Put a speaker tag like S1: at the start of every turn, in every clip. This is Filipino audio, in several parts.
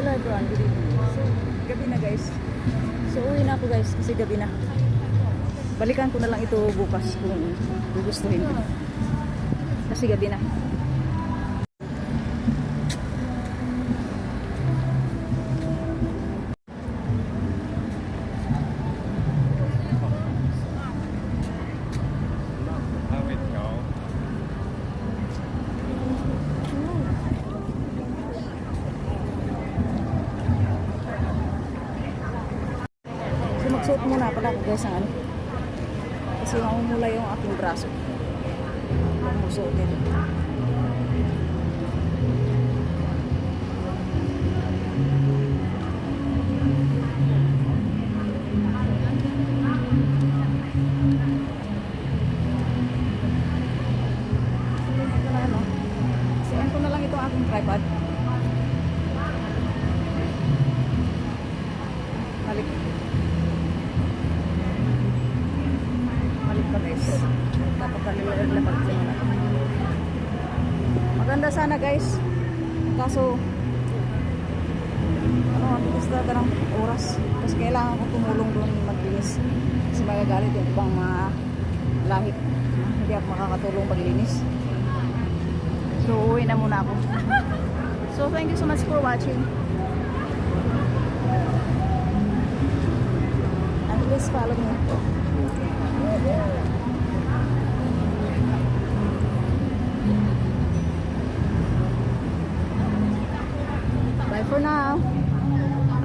S1: Good evening. So, gabi na guys. So, uwi na ako guys kasi gabi na. Balikan ko na lang ito bukas kung gugustuhin ko. Kasi gabi na. So, magsuot muna pala ako guys ng ano. Kasi mamumula yung aking braso. Huwag mo suotin. Ito na ano. Siyan ko na lang itong aking tripod. Balik. Balik pa guys. Dapat kalimutan na pagsimula. Maganda sana guys. Kaso, ano, ang bilis talaga ng oras. Kasi kailangan ko tumulong doon maglinis. Kasi magagalit yung ibang mga lahit. Hindi ako makakatulong paglinis. So, uwi na muna ako. So, thank you so much for watching. And please follow me.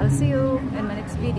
S1: I'll see you in my next video.